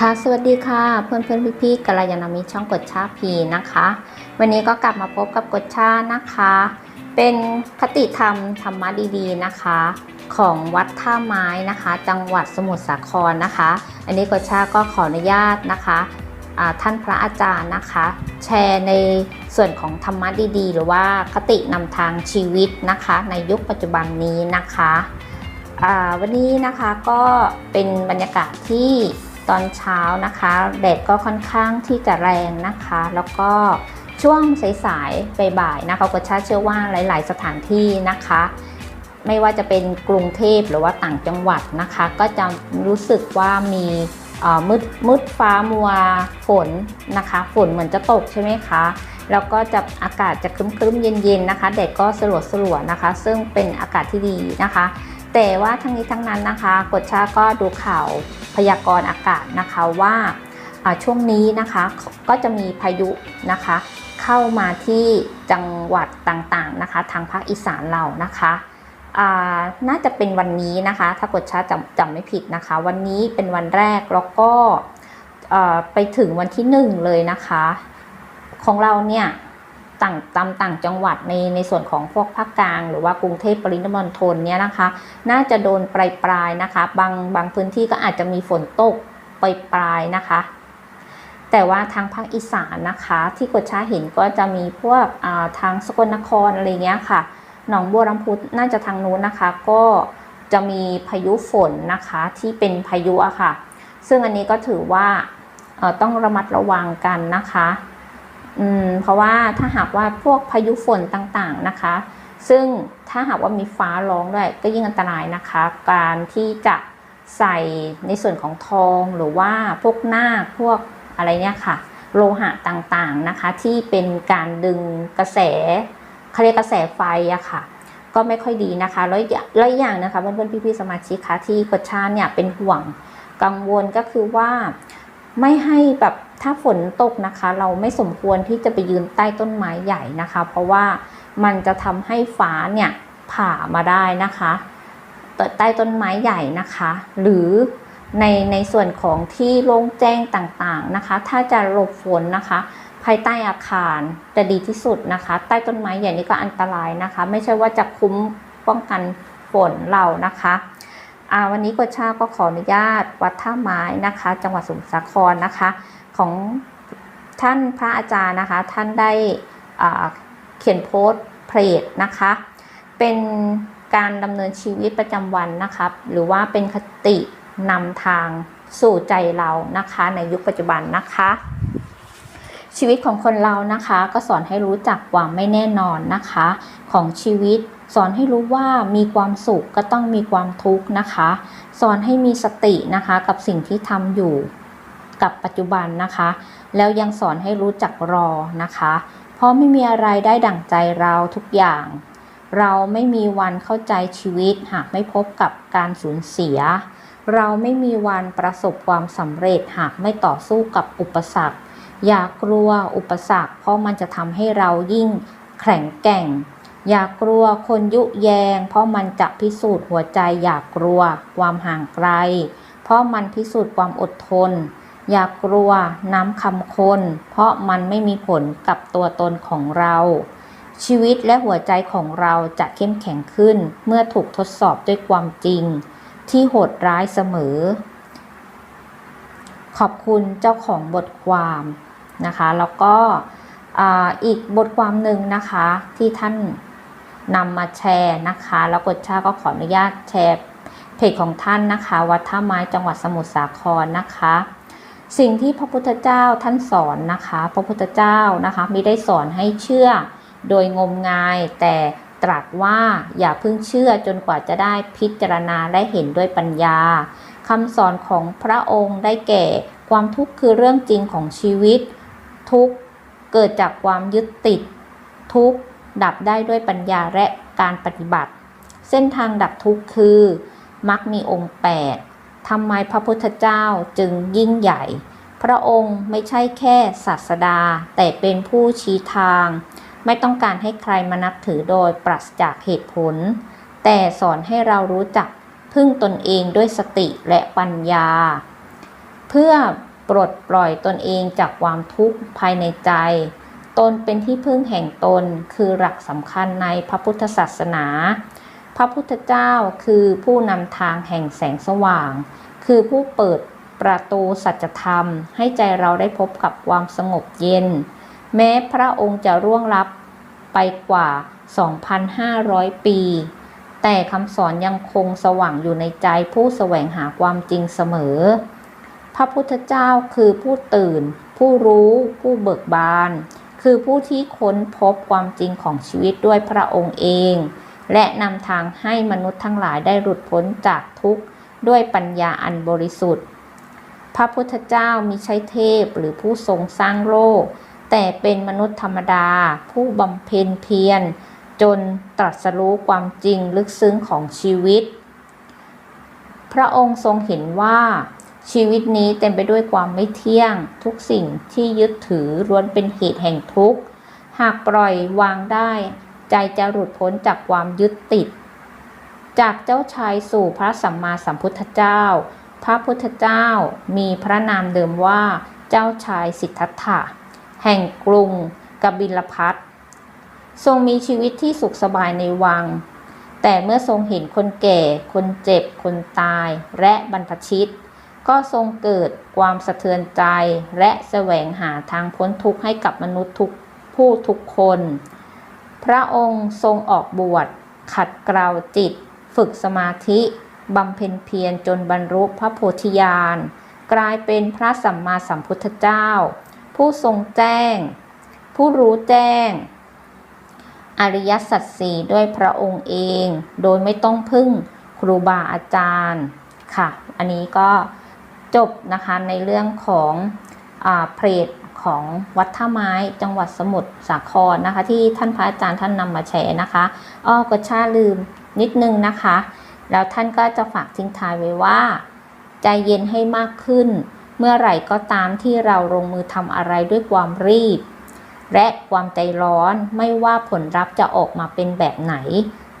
ค่ะสวัสดีค่ะ เพื่อนเพื่อนพี่พี่ๆกัลยาณมิตรช่องกดชาพีนะคะ วันนี้ก็กลับมาพบกับกดชานะคะ เป็นคติธรรมธรรมะดีๆนะคะ ของวัดท่าไม้นะคะ จังหวัดสมุทรสาครนะคะ อันนี้กดชาก็ขออนุญาตนะคะท่านพระอาจารย์นะคะ แชร์ในส่วนของธรรมะดีๆ หรือว่าคตินำทางชีวิตนะคะ ในยุคปัจจุบันนี้นะคะวันนี้นะคะก็เป็นบรรยากาศที่ ตอนเช้านะคะแดดก็ค่อนข้างที่จะแรงนะคะ แล้วก็ช่วงสายๆบ่ายๆนะคะก็ชาเชื่อว่าหลาย ๆ สถานที่นะคะ ไม่ว่าจะเป็นกรุงเทพหรือว่าต่างจังหวัดนะคะ ก็จะรู้สึกว่ามีมืดมืดฟ้ามัวฝนนะคะ ฝนเหมือนจะตกใช่ไหมคะแล้วก็จะอากาศจะครึ้มๆเย็นๆนะคะแดดก็สลัวๆนะคะ ซึ่งเป็นอากาศที่ดีนะคะ แต่ว่าทั้งนี้ทั้งนั้นนะคะกดชาก็ดูข่าวพยากรณ์อากาศนะคะว่าช่วงนี้นะคะก็จะมีพายุนะคะ เข้ามาที่จังหวัดต่างๆนะคะ ทางภาคอีสานเรานะคะน่าจะเป็นวันนี้นะคะ ถ้ากดชาจำจำไม่ผิดนะคะ วันนี้เป็นวันแรกแล้วก็ไปถึงวันที่หนึ่งเลยนะคะ ของเราเนี่ย ต่างตามต่างจังหวัดในในส่วนของพวกภาคกลาง หรือว่ากรุงเทพปริมณฑลเนี่ยนะคะ น่าจะโดนปลายปลายนะคะ บางบางพื้นที่ก็อาจจะมีฝนตกปลายปลายนะคะ แต่ว่าทางภาคอีสานนะคะ ที่กดช้าเห็นก็จะมีพวกาทางสกลนครอะไรเงี้ยค่ะหนองบัวลำพูน่าจะทางนู้นนะคะ ก็จะมีพายุฝนนะคะที่เป็นพายุอะค่ะ ซึ่งอันนี้ก็ถือว่าอ่อต้องระมัดระวังกันนะคะ อืมเพราะว่าถ้าหากว่าพวกพายุฝนต่างๆนะคะ ซึ่งถ้าหากว่ามีฟ้าร้องด้วยก็ยิ่งอันตรายนะคะ การที่จะใส่ในส่วนของทองหรือว่าพวกหน้าคพวกอะไรเนี่ยค่ะ โลหะต่างๆนะคะ ที่เป็นการดึงกระแสเขาเรียกกระแสไฟอะค่ะ ก็ไม่ค่อยดีนะคะแล้วอย่างแล้วอย่างนะคะเพื่อนๆพี่ๆสมาชิกคะที่กดชาเนี่ยเป็นห่วงกังวลก็คือว่าไม่ให้แบบ ถ้าฝนตกนะคะ เราไม่สมควรที่จะไปยืนใต้ต้นไม้ใหญ่นะคะ เพราะว่ามันจะทำให้ฟ้าเนี่ยผ่ามาได้นะคะใต้ต้นไม้ใหญ่นะคะ หรือในในส่วนของที่โล่งแจ้งต่างๆนะคะ ถ้าจะหลบฝนนะคะ ภายใต้อาคารจะดีที่สุดนะคะ ใต้ต้นไม้ใหญ่นี่ก็อันตรายนะคะ ไม่ใช่ว่าจะคุ้มป้องกันฝนเรานะคะอ่าวันนี้กดชาก็ขออนุญาตวัดท่าไม้นะคะ จังหวัดสมุทรสาครนะคะ ของท่านพระอาจารย์นะคะ ท่านได้เขียนโพสต์เพจนะคะ เป็นการดำเนินชีวิตประจำวันนะคะหรือว่าเป็นคตินำทางสู่ใจเรานะคะ ในยุคปัจจุบันนะคะ ชีวิตของคนเรานะคะ ก็สอนให้รู้จักความไม่แน่นอนนะคะ ของชีวิตสอนให้รู้ว่ามีความสุขก็ต้องมีความทุกข์นะคะ สอนให้มีสตินะคะกับสิ่งที่ทำอยู่ กับปัจจุบันนะคะ แล้วยังสอนให้รู้จักรอนะคะ เพราะไม่มีอะไรได้ดั่งใจเราทุกอย่าง เราไม่มีวันเข้าใจชีวิตหากไม่พบกับการสูญเสีย เราไม่มีวันประสบความสำเร็จหากไม่ต่อสู้กับอุปสรรค อย่ากลัวอุปสรรค เพราะมันจะทำให้เรายิ่งแข็งแกร่ง อย่ากลัวคนยุแยง เพราะมันจะพิสูจน์หัวใจ อย่ากลัวความห่างไกล เพราะมันพิสูจน์ความอดทน อย่ากลัวน้ำคำคน เพราะมันไม่มีผลกับตัวตนของเรา ชีวิตและหัวใจของเราจะเข้มแข็งขึ้นเมื่อถูกทดสอบด้วยความจริง ที่โหดร้ายเสมอ ขอบคุณเจ้าของบทความนะคะ แล้วก็อ,อีกบทความหนึ่งนะคะที่ท่านนำมาแชร์นะคะ แล้วกดชาก็ขออนุญาตแชร์เพจของท่านนะคะ วัดท่าไม้จังหวัดสมุทรสาครนะคะ สิ่งที่พระพุทธเจ้าท่านสอนนะคะ พระพุทธเจ้านะคะมิได้สอนให้เชื่อโดยงมงาย แต่ตรัสว่าอย่าเพิ่งเชื่อจนกว่าจะได้พิจารณาและเห็นด้วยปัญญาคำสอนของพระองค์ได้แก่ ความทุกข์คือเรื่องจริงของชีวิต ทุกข์เกิดจากความยึดติด ทุกข์ดับได้ด้วยปัญญาและการปฏิบัติ เส้นทางดับทุกข์คือมักมีองค์8 ทำไมพระพุทธเจ้าจึงยิ่งใหญ่ พระองค์ไม่ใช่แค่ศาสดา แต่เป็นผู้ชี้ทาง ไม่ต้องการให้ใครมานับถือโดยปราศจากเหตุผล แต่สอนให้เรารู้จักพึ่งตนเองด้วยสติและปัญญา เพื่อปลดปล่อยตนเองจากความทุกข์ภายในใจ ตนเป็นที่พึ่งแห่งตนคือหลักสำคัญในพระพุทธศาสนา พระพุทธเจ้าคือผู้นำทางแห่งแสงสว่าง คือผู้เปิดประตูสัจธรรม ให้ใจเราได้พบกับความสงบเย็น แม้พระองค์จะร่วงลับไปกว่า 2,500 ปี แต่คำสอนยังคงสว่างอยู่ในใจผู้แสวงหาความจริงเสมอ พระพุทธเจ้าคือผู้ตื่น ผู้รู้ ผู้เบิกบาน คือผู้ที่ค้นพบความจริงของชีวิตด้วยพระองค์เอง และนำทางให้มนุษย์ทั้งหลายได้หลุดพ้นจากทุกข์ด้วยปัญญาอันบริสุทธิ์ พระพุทธเจ้ามิใช่เทพหรือผู้ทรงสร้างโลก แต่เป็นมนุษย์ธรรมดา ผู้บำเพ็ญเพียร จนตรัสรู้ความจริงลึกซึ้งของชีวิต พระองค์ทรงเห็นว่าชีวิตนี้เต็มไปด้วยความไม่เที่ยง ทุกสิ่งที่ยึดถือล้วนเป็นเหตุแห่งทุกข์ หากปล่อยวางได้ ใจจะหลุดพ้นจากความยึดติด จากเจ้าชายสู่พระสัมมาสัมพุทธเจ้า พระพุทธเจ้ามีพระนามเดิมว่าเจ้าชายสิทธัตถะ แห่งกรุงกบิลพัททรงมีชีวิตที่สุขสบายในวัง แต่เมื่อทรงเห็นคนแก่ คนเจ็บ คนตาย และบรรพชิต ก็ทรงเกิดความสะเทือนใจและแสวงหาทางพ้นทุกข์ให้กับมนุษย์ทุกผู้ทุกคน พระองค์ทรงออกบวช ขัดเกลาจิต ฝึกสมาธิบำเพ็ญเพียรจนบรรลุพระโพธิญาณ กลายเป็นพระสัมมาสัมพุทธเจ้า ผู้ทรงแจ้ง ผู้รู้แจ้ง อริยสัจสี่ด้วยพระองค์เอง โดยไม่ต้องพึ่งครูบาอาจารย์ค่ะ อันนี้ก็จบนะคะในเรื่องของอเพจ ของวัดท่าไม้ จังหวัดสมุทรสาครนะคะ ที่ท่านพระอาจารย์ท่านนำมาแชร์นะคะอ้อก็ชาลืมนิดนึงนะคะ แล้วท่านก็จะฝากทิ้งท้ายไว้ว่า ใจเย็นให้มากขึ้น เมื่อไหร่ก็ตามที่เราลงมือทำอะไรด้วยความรีบ และความใจร้อนไม่ว่าผลลัพธ์จะออกมาเป็นแบบไหน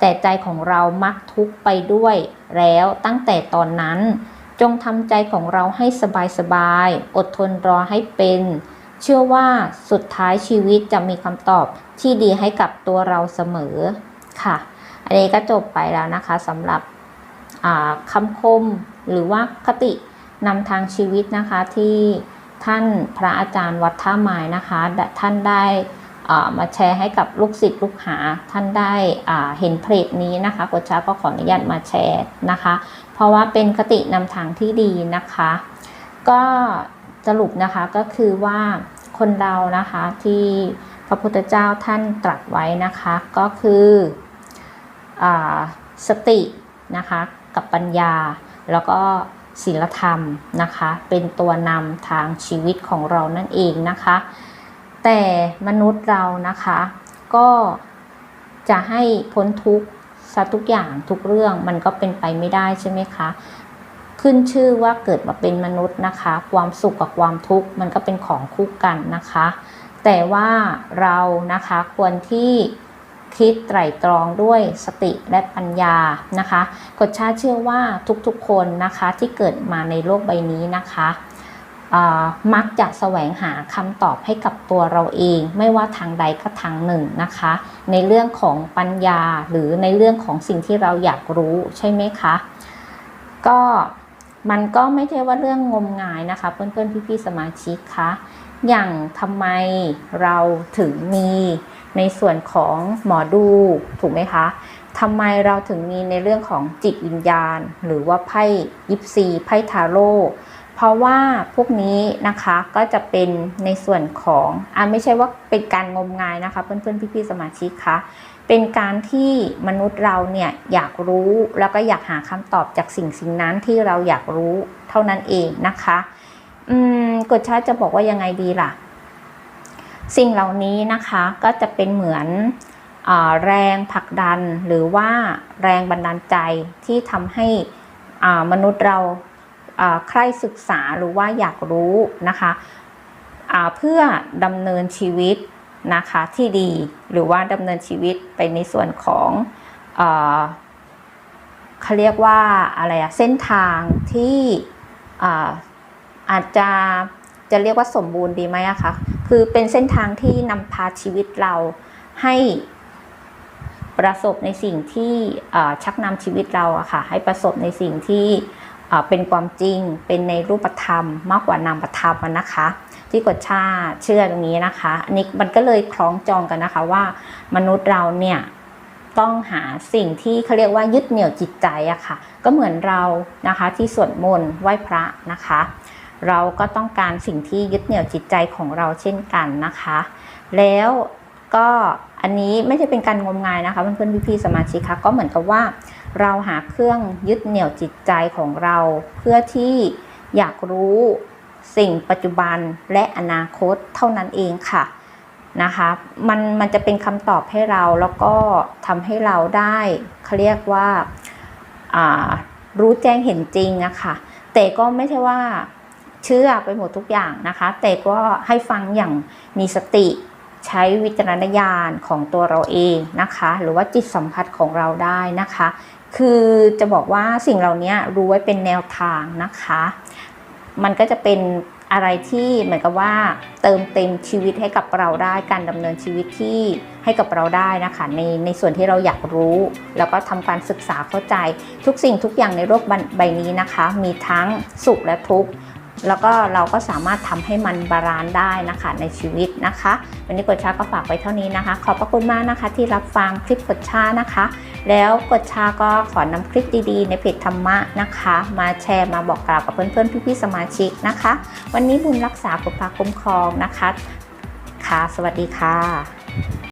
แต่ใจของเรามักทุกไปด้วย แล้วตั้งแต่ตอนนั้นจงทำใจของเราให้สบายๆ อดทนรอให้เป็น เชื่อว่าสุดท้ายชีวิตจะมีคำตอบที่ดีให้กับตัวเราเสมอค่ะ อันนี้ก็จบไปแล้วนะคะสำหรับคำคมหรือว่าคตินำทางชีวิตนะคะที่ท่านพระอาจารย์วัดท่าไม้นะคะท่านได้มาแชร์ให้กับลูกศิษย์ลูกหาท่านได้เห็นเพจนี้นะคะกดช้าก็ขออนุญาตมาแชร์นะคะ เพราะว่าเป็นคตินำทางที่ดีนะคะ ก็สรุปนะคะก็คือว่า คนเรานะคะที่พระพุทธเจ้าท่านตรัสไว้นะคะก็คืออสตินะคะกับปัญญา แล้วก็ศีลธรรมนะคะ เป็นตัวนำทางชีวิตของเรานั่นเองนะคะ แต่มนุษย์เรานะคะก็จะให้พ้นทุกข์ซะทุกอย่างทุกเรื่องมันก็เป็นไปไม่ได้ใช่ไหมคะ ขึ้นชื่อว่าเกิดมาเป็นมนุษย์นะคะ ความสุขกับความทุกข์มันก็เป็นของคู่กันนะคะ แต่ว่าเรานะคะควรที่คิดไตร่ตรองด้วยสติและปัญญานะคะกฎชาเชื่อว่าทุกๆคนนะคะที่เกิดมาในโลกใบนี้นะคะมักจะแสวงหาคำตอบให้กับตัวเราเอง ไม่ว่าทางใดก็ทางหนึ่งนะคะ ในเรื่องของปัญญาหรือในเรื่องของสิ่งที่เราอยากรู้ใช่ไหมคะ ก็ มันก็ไม่ใช่ว่าเรื่องงมงายนะคะ เพื่อนๆพี่ๆสมาชิกคะอย่างทำไมเราถึงมีในส่วนของหมอดูถูกไหมคะทำไมเราถึงมีในเรื่องของจิตวิญญาณ หรือว่าไพ่ยิปซีไพ่ทาโร่ เพราะว่าพวกนี้นะคะก็จะเป็นในส่วนของอ่าไม่ใช่ว่าเป็นการงมงายนะคะ เพื่อนๆพี่ๆสมาชิกคะเป็นการที่มนุษย์เราเนี่ยอยากรู้แล้วก็อยากหาคำตอบจากสิ่งสิ่งนั้นที่เราอยากรู้เท่านั้นเองนะคะอืมกฎชาติจะบอกว่ายังไงดีล่ะ สิ่งเหล่านี้นะคะก็จะเป็นเหมือนอแรงผลักดันหรือว่าแรงบันดาลใจที่ทำให้มนุษย์เรา ใครศึกษาหรือว่าอยากรู้นะคะเพื่อดำเนินชีวิตนะคะที่ดีหรือว่าดำเนินชีวิตไปในส่วนของเขาเรียกว่าอะไรอะเส้นทางที่อาจจะจะเรียกว่าสมบูรณ์ดีไหมอะคะคือเป็นเส้นทางที่นำพาชีวิตเราให้ประสบในสิ่งที่ชักนำชีวิตเราอะค่ะให้ประสบในสิ่งที่ เป็นความจริงเป็นในรูปธรรมมากกว่านามธรรมนะคะ ที่กฎชาเชื่อตรงนี้นะคะอันนี้มันก็เลยคล้องจองกันนะคะว่า มนุษย์เราเนี่ยต้องหาสิ่งที่เขาเรียกว่ายึดเหนี่ยวจิตใจอะค่ะ ก็เหมือนเรานะคะที่สวดมนต์ไหว้พระนะคะ เราก็ต้องการสิ่งที่ยึดเหนี่ยวจิตใจของเราเช่นกันนะคะ แล้วก็อันนี้ไม่ใช่เป็นการงมงายนะคะเพื่อนๆพี่ๆสมาชิกคะก็เหมือนกับว่า เราหาเครื่องยึดเหนี่ยวจิตใจของเรา เพื่อที่อยากรู้สิ่งปัจจุบันและอนาคตเท่านั้นเองค่ะนะคะมันมันจะเป็นคำตอบให้เราแล้วก็ทำให้เราได้เขาเรียกว่าารู้แจ้งเห็นจริงอะค่ะแต่ก็ไม่ใช่ว่าเชื่อไปหมดทุกอย่างนะคะ แต่ก็ให้ฟังอย่างมีสติ ใช้วิจารณญาณของตัวเราเองนะคะ หรือว่าจิตสัมผัสของเราได้นะคะ คือจะบอกว่าสิ่งเหล่านี้รู้ไว้เป็นแนวทางนะคะ มันก็จะเป็นอะไรที่เหมือนกับว่าเติมเต็มชีวิตให้กับเราได้การดำเนินชีวิตที่ให้กับเราได้นะคะในในส่วนที่เราอยากรู้ แล้วก็ทำการศึกษาเข้าใจทุกสิ่งทุกอย่างในโลกใบนี้นะคะ มีทั้งสุขและทุกข์ แล้วก็เราก็สามารถทำให้มันบาลานซ์ได้นะคะในชีวิตนะคะ วันนี้กดชาก็ฝากไว้เท่านี้นะคะ ขอบพระคุณมากนะคะ ที่รับฟังคลิปกดชานะคะ แล้วกดชาก็ขอนำคลิปดีๆ ในเพจธรรมะนะคะ มาแชร์มาบอกกล่าวกับเพื่อนๆพี่ๆสมาชิกนะคะ วันนี้บุญรักษาปกปักคุ้มครองนะคะค่ะสวัสดีค่ะ